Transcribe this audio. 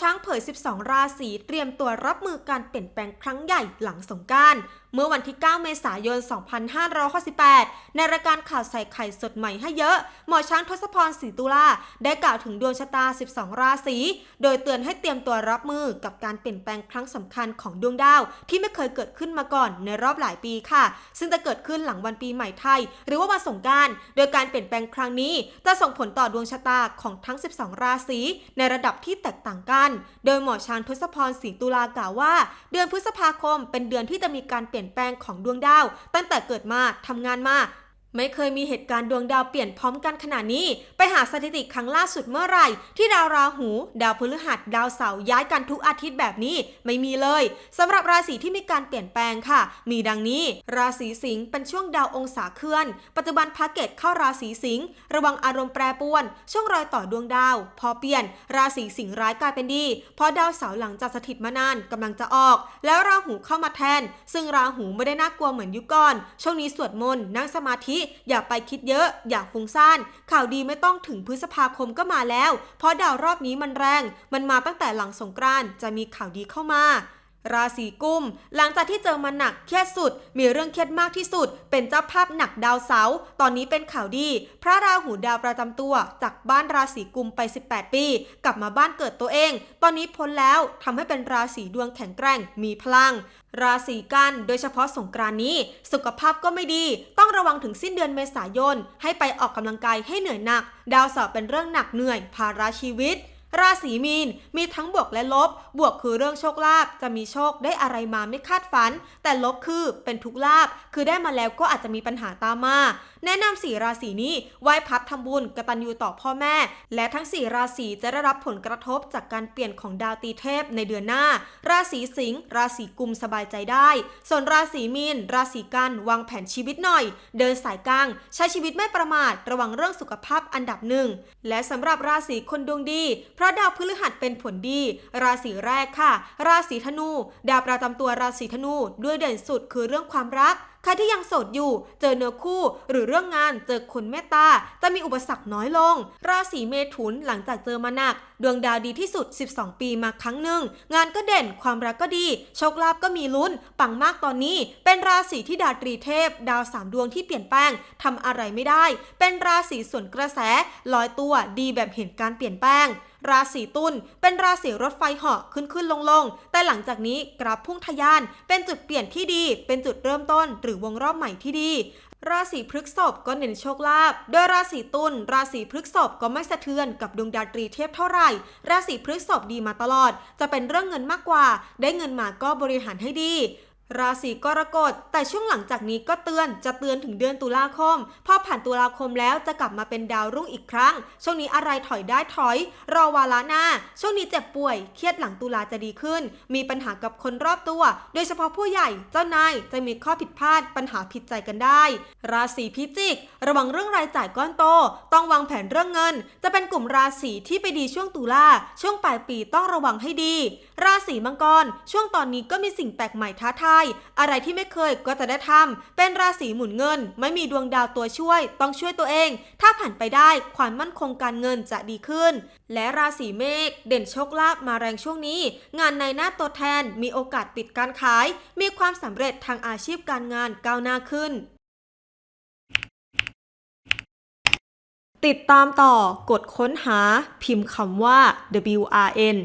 ช้างเผย 12 ราศีเตรียมตัวรับมือการเปลี่ยนแปลงครั้งใหญ่หลังสงการ เมื่อวันที่ 9 เมษายน 2568 ในรายการข่าวใส่ไข่สดใหม่ให้เยอะ หมอช้างทศพรศรีตุลาได้กล่าวถึงดวงชะตา 12 ราศี โดยเตือนให้เตรียมตัวรับมือกับการเปลี่ยนแปลงครั้งสำคัญของดวงดาว ที่ไม่เคยเกิดขึ้นมาก่อนในรอบหลายปีค่ะ ซึ่งจะเกิดขึ้นหลังวันปีใหม่ไทย หรือว่าวันสงการโดยการเปลี่ยนแปลงครั้งนี้จะส่งผลต่อดวงชะตาของทั้ง 12 ราศีในระดับที่แตกต่างกัน โดยหมอช้างทศพรศรีตุลากล่าวว่า เดือนพฤษภาคมเป็นเดือนที่จะมีการเปลี่ยนี่ยนแปลงของดวงดาว ตั้งแต่เกิดมาทำงานมา ไม่เคยมีเหตุการณ์ดวงดาวเปลี่ยนพร้อมกันขนาดนี้ ไปหาสถิติครั้งล่าสุดเมื่อไหร่ ที่ดาวราหู ดาวพฤหัส ดาวเสาร์ย้ายกันทุกอาทิตย์แบบนี้ไม่มีเลยสำหรับราศีที่มีการเปลี่ยนแปลงค่ะ มีดังนี้ ราศีสิงห์เป็นช่วงดาวองศาเคลื่อน ปัจจุบันพระเกตเข้าราศีสิงห์ระวังอารมณ์แปรปรวน ช่วงรอยต่อดวงดาว พอเปลี่ยน ราศีสิงห์ร้ายกลายเป็นดี เพราะดาวเสาร์หลังจากสถิตมานานกำลังจะออก แล้วราหูเข้ามาแทน ซึ่งราหูไม่ได้น่ากลัวเหมือนยุคก่อนช่วงนี้สวดมนต์นั่งสมาธิอย่าไปคิดเยอะ อย่าฟุ้งซ่าน ข่าวดีไม่ต้องถึงพฤษภาคมก็มาแล้ว เพราะดาวรอบนี้มันแรง มันมาตั้งแต่หลังสงกรานต์จะมีข่าวดีเข้ามา ราศีกุม หลังจากที่เจอมาหนักเครียดสุด มีเรื่องเครียดมากที่สุด เป็นเจ้าภาพหนักดาวเสาร์ตอนนี้เป็นข่าวดี พระราหูดาวประจำตัวจากบ้านราศีกุมไป 18 ปี กลับมาบ้านเกิดตัวเอง ตอนนี้พ้นแล้วทำให้เป็นราศีดวงแข็งแกร่ง มีพลัง ราศีกันโดยเฉพาะสงกรานนี้ สุขภาพก็ไม่ดี ต้องระวังถึงสิ้นเดือนเมษายนให้ไปออกกำลังกายให้เหนื่อยหนัก ดาวเสาร์เป็นเรื่องหนักเหนื่อยภาระชีวิต ราศีมีนมีทั้งบวกและลบ บวกคือเรื่องโชคลาภจะมีโชคได้อะไรมาไม่คาดฝัน แต่ลบคือเป็นทุกลาภคือได้มาแล้วก็อาจจะมีปัญหาตามมา แนะนำสี่ราศีนี้ไหว้พัดทำบุญกตัญญูต่อพ่อแม่ และทั้งสี่ราศีจะได้รับผลกระทบจากการเปลี่ยนของดาวตีเทพในเดือนหน้า ราศีสิงห์ราศีกุมสบายใจได้ ส่วนราศีมีนราศีกันวางแผนชีวิตหน่อย เดินสายกลาง ใช้ชีวิตไม่ประมาทระวังเรื่องสุขภาพอันดับหนึ่งและสำหรับราศีคนดวงดีราะดาวพฤหัสเป็นผลดี ราศีแรกค่ะ ราศีธนู ดาวประจำตัวราศีธนูด้วยเด่นสุดคือเรื่องความรักใครที่ยังโสดอยู่ เจอเนื้อคู่ หรือเรื่องงานเจอคนเมตตาจะมีอุปสรรคน้อยลง ราศีเมถุนหลังจากเจอมาหนัก ดวงดาวดีที่สุด 12 ปีมาครั้งหนึ่ง งานก็เด่นความรักก็ดี โชคลาภก็มีลุ้น ปังมากตอนนี้ เป็นราศีที่ดาวตรีเทพ ดาวสามดวงที่เปลี่ยนแปลงทำอะไรไม่ได้ เป็นราศีส่วนกระแสลอยตัวดีแบบเห็นการเปลี่ยนแปลงราศีตุลเป็นราศีรถไฟเหาะขึ้นขึ้นลงลงแต่หลังจากนี้กราฟพุ่งทะยาน เป็นจุดเปลี่ยนที่ดี เป็นจุดเริ่มต้นหรือวงรอบใหม่ที่ดี ราศีพฤกษภก็เน้นโชคลาภโดยราศีตุลราศีพฤกษภก็ไม่สะเทือนกับดวงดาวตรีเทพเท่าไหร่ ราศีพฤกษภดีมาตลอด จะเป็นเรื่องเงินมากกว่า ได้เงินมาก็บริหารให้ดี ราศีกรกฎแต่ช่วงหลังจากนี้ก็เตือนจะเตือนถึงเดือนตุลาคม พอผ่านตุลาคมแล้วจะกลับมาเป็นดาวรุ่งอีกครั้ง ช่วงนี้อะไรถอยได้ถอย รอวาระหน้า ช่วงนี้เจ็บป่วย เครียดหลังตุลาจะดีขึ้น มีปัญหากับคนรอบตัว โดยเฉพาะผู้ใหญ่เจ้านายจะมีข้อผิดพลาดปัญหาผิดใจกันได้ ราศีพิจิก ระวังเรื่องรายจ่ายก้อนโต ต้องวางแผนเรื่องเงิน จะเป็นกลุ่มราศีที่ไปดีช่วงตุลาช่วงปลายปีต้องระวังให้ดี ราศีมังกร ช่วงตอนนี้ก็มีสิ่งแปลกใหม่ท้าทายอะไรที่ไม่เคยก็จะได้ทำเป็นราศีหมุนเงิน ไม่มีดวงดาวตัวช่วย ต้องช่วยตัวเอง ถ้าผ่านไปได้ความมั่นคงการเงินจะดีขึ้น และราศีเมษเด่นโชคลาภมาแรงช่วงนี้ งานในหน้าตัวแทนมีโอกาสปิดการขาย มีความสำเร็จทางอาชีพการงานก้าวหน้าขึ้นติดตามต่อกดค้นหาพิมพ์คำว่า WRN